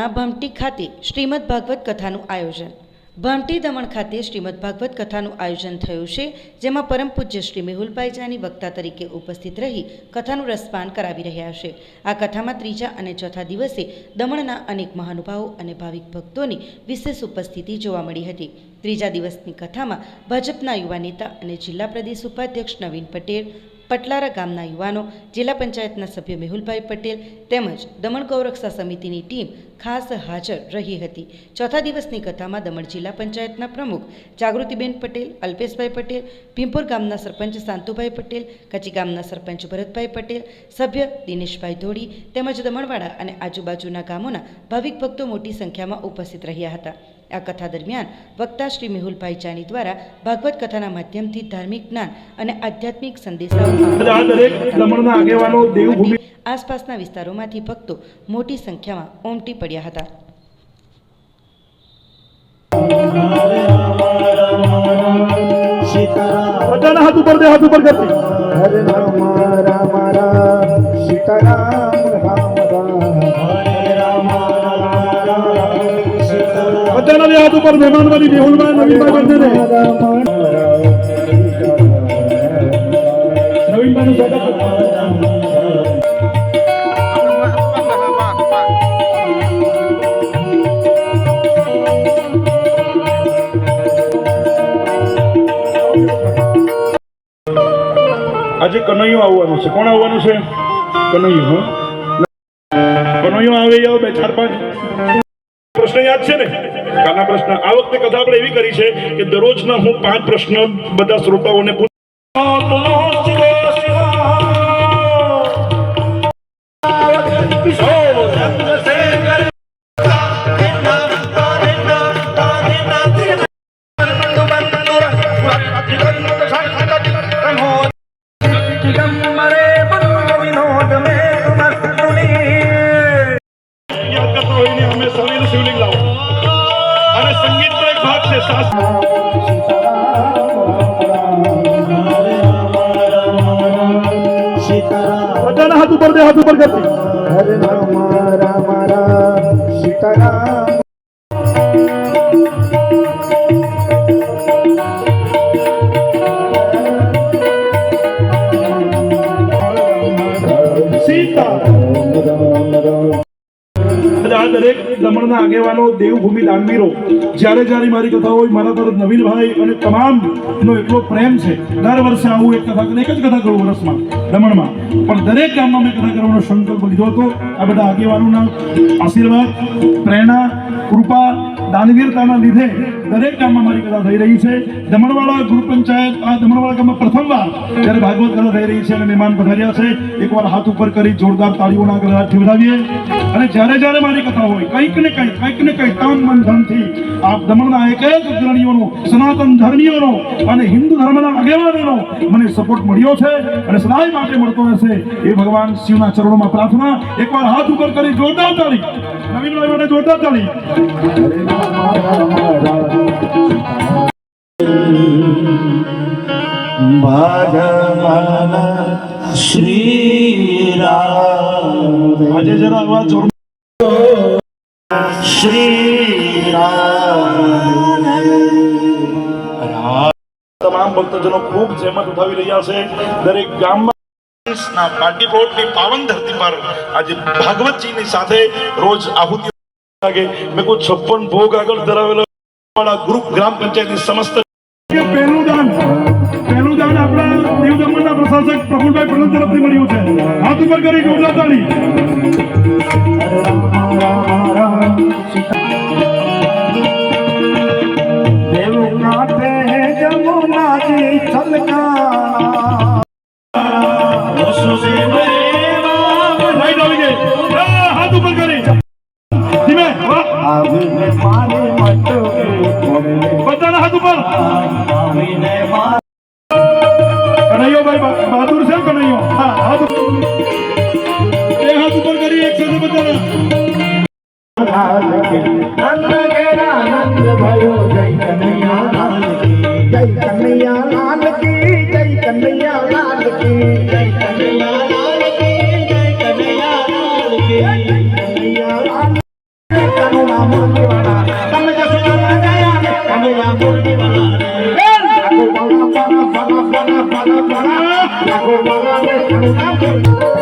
આ ભમટી ખાતે શ્રીમદ ભાગવત કથાનું આયોજન. ભમટી દમણ ખાતે શ્રીમદ ભાગવત કથાનું આયોજન થયું છે, જેમાં પરમ પૂજ્ય શ્રી મેહુલભાઈ જાની વક્તા તરીકે ઉપસ્થિત રહી કથાનું રસપાન કરાવી રહ્યા છે. આ કથામાં ત્રીજા અને ચોથા દિવસે દમણના અનેક મહાનુભાવો અને ભાવિક ભક્તોની વિશેષ ઉપસ્થિતિ જોવા મળી હતી. ત્રીજા દિવસની કથામાં ભાજપના યુવા નેતા અને જિલ્લા પ્રદેશ ઉપાધ્યક્ષ નવીન પટેલ પટલારા ગામના યુવાનો, જિલ્લા પંચાયતના સભ્ય મેહુલભાઈ પટેલ તેમજ દમણ ગૌરક્ષા સમિતિની ટીમ ખાસ હાજર રહી હતી. ચોથા દિવસની કથામાં દમણ જિલ્લા પંચાયતના પ્રમુખ જાગૃતિબેન પટેલ, અલ્પેશભાઈ પટેલ, ભીમપુર ગામના સરપંચ શાંતુભાઈ પટેલ કચી ગામના સરપંચ ભરતભાઈ પટેલ, સભ્ય દિનેશભાઈ ધોડી તેમજ દમણવાડા અને આજુબાજુના ગામોના ભાવિક ભક્તો મોટી સંખ્યામાં ઉપસ્થિત રહ્યા હતા. આ કથા દરમિયાન વક્તા શ્રી મેહુલભાઈ ચાની દ્વારા ભાગવત કથાના માધ્યમથી ધાર્મિક જ્ઞાન અને આધ્યાત્મિક સંદેશાઓ આસપાસના વિસ્તારોમાંથી ભક્તો મોટી સંખ્યામાં ઓમટી પડ્યા હતા. હાથ ઉપર દે હાથ ઉપર કરતી. બધાના દે હાથ ઉપર બની મેહુલભાઈ નવીનભાઈ દે નવીનભાઈનું સ્વાગત આજે કનૈયો આવવાનું છે. કોણ આવવાનું છે? કનૈયો કનૈયો આવે બે, ચાર, પાંચ. કાલના પ્રશ્ન. આ વખતે કથા આપણે એવી કરી છે કે દરરોજના હું પાંચ પ્રશ્ન બધા શ્રોતાઓને પૂછ- હાથ ઉપર બે હાથ ઉપર કરતી હરે રામ રામ રામ સીતારામ. દમણના આગેવાનો દેવભૂમિ દાનવીરો, જ્યારે જ્યારે મારી કથા હોય, મારા તરફ નવીનભાઈ અને તમામ નો એટલો પ્રેમ છે. દર વર્ષે આવું એક કથા એક જ કથા કરું વર્ષમાં, દમણમાં. પણ દરેક ગામમાં મેં કથા કરવાનો સંકલ્પ લીધો હતો. આ બધા આગેવાનોના આશીર્વાદ, પ્રેરણા, કૃપા દાનવીરતાના લીધે દરેક ગામમાં મારી કથા થઈ રહી છે. દમણવાડા ગ્રુપ પંચાયત, આ દમણવાડા ગામમાં પ્રથમવાર જ્યારે ભાગવત કથા થઈ રહી છે અને મહેમાન પધાર્યા છે, એકવાર હાથ ઉપર કરી જોરદાર તાળીઓના ગળાથી વધાવીએ અને જ્યારે જ્યારે મારી કથા હોય, કંઈક ને કંઈક કંઈક ને કંઈક તન મન ધનથી આ દમણના એક એક અગ્રણીઓનો, સનાતન ધર્મીઓનો અને હિન્દુ ધર્મના આગેવાનોનો મને સપોર્ટ મળ્યો છે અને સદાય માટે મળતો રહેશે. એ ભગવાન શિવના ચરણોમાં પ્રાર્થના, એકવાર હાથ ઉપર કરી જોરદાર તાળી. નવીનભાઈ માટે જોરદાર તાળી. ભગવાન શ્રી રામ આજે જરા અવાજ રામ તમામ ભક્તજનો ખૂબ જહેમત ઉઠાવી રહ્યા છે. દરેક ગામમાં પાટીપોટની પાવન ધરતી પર આજે ભાગવતજીની સાથે રોજ આહુતિ લાગે મેં કોઈ છપ્પન ભોગ આગળ ધરાવેલો વાળા ગ્રુપ ગ્રામ પંચાયતની સમસ્ત પહેલું દાન પહેલું દાન આપણા દેવ દમણના પ્રશાસક પ્રફુલભાઈ પટેલ તરફથી મળ્યું છે હાથ ઉપર કરી તાળી કનૈયો ભાઈ બહાદુર છે લાલ કી જય કનૈયા લાલ કી Thank you.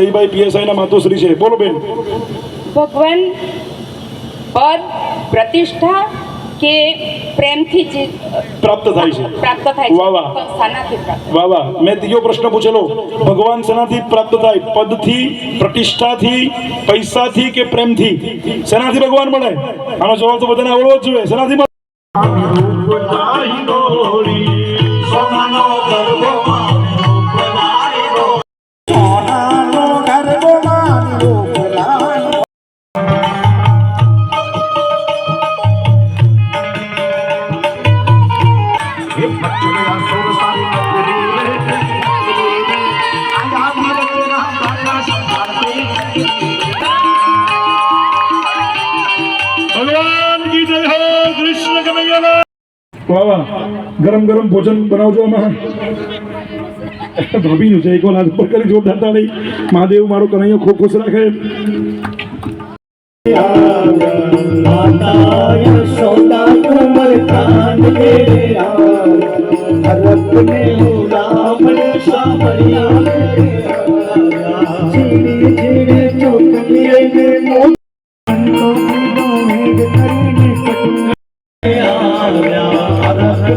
જયભાઈ પીએસઆઈ ના માતુશ્રી છે. બોલો બેન. ભગવાન પદ પ્રતિષ્ઠા કે પ્રેમથી જે પ્રાપ્ત થાય છે. પ્રાપ્ત થાય વાહ, વાહ. છે શાનાથી પ્રાપ્ત. વાહ વાહ. મેં ત્રીજો પ્રશ્ન પૂછેલો. ભગવાન શેનાથી પ્રાપ્ત થાય પદથી પ્રતિષ્ઠાથી પૈસાથી કે પ્રેમથી? શેનાથી ભગવાન મળે? આનો જવાબ તો બધાને આવડવો જ જોઈએ. શેનાથી વાહ વાહ. ગરમ ગરમ ભોજન બનાવજો આમાં. ભાભીનું છે, એક વાર હાથ પર કરી જોરદાર તાળી મહાદેવ મારો કનૈયો ખૂબ ખુશ રાખે.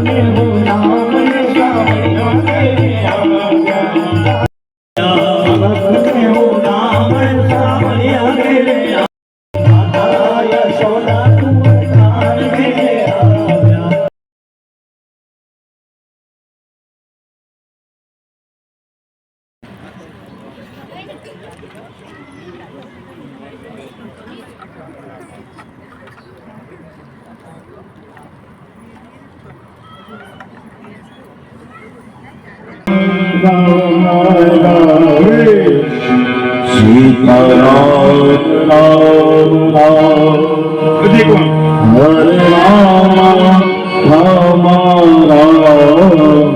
மேல் હરે રામ રામ રામ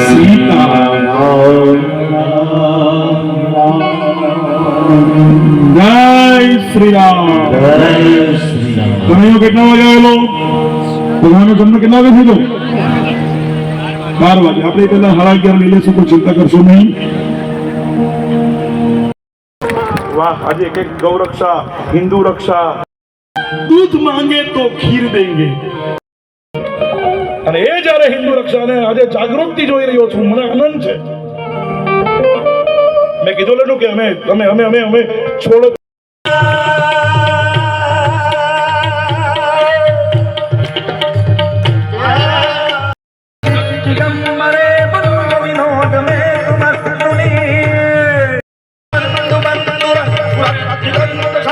સીતા જય કનૈયો કેટલા જન્મ કેટલા વાગે થયેલો બાર આપણે પેલા સાડા અગિયાર લઈ લેશું કોઈ ચિંતા કરશો નહીં હિન્દુ રક્ષા. દૂધ માંગે તો ખીર દેંગે. અને એ જ્યારે હિન્દુ રક્ષાને આજે જાગૃતિ જોઈ રહ્યો છું, મને આનંદ છે. મેં કીધું લેલું કે અમે અમે અમે અમે છોડ রাখি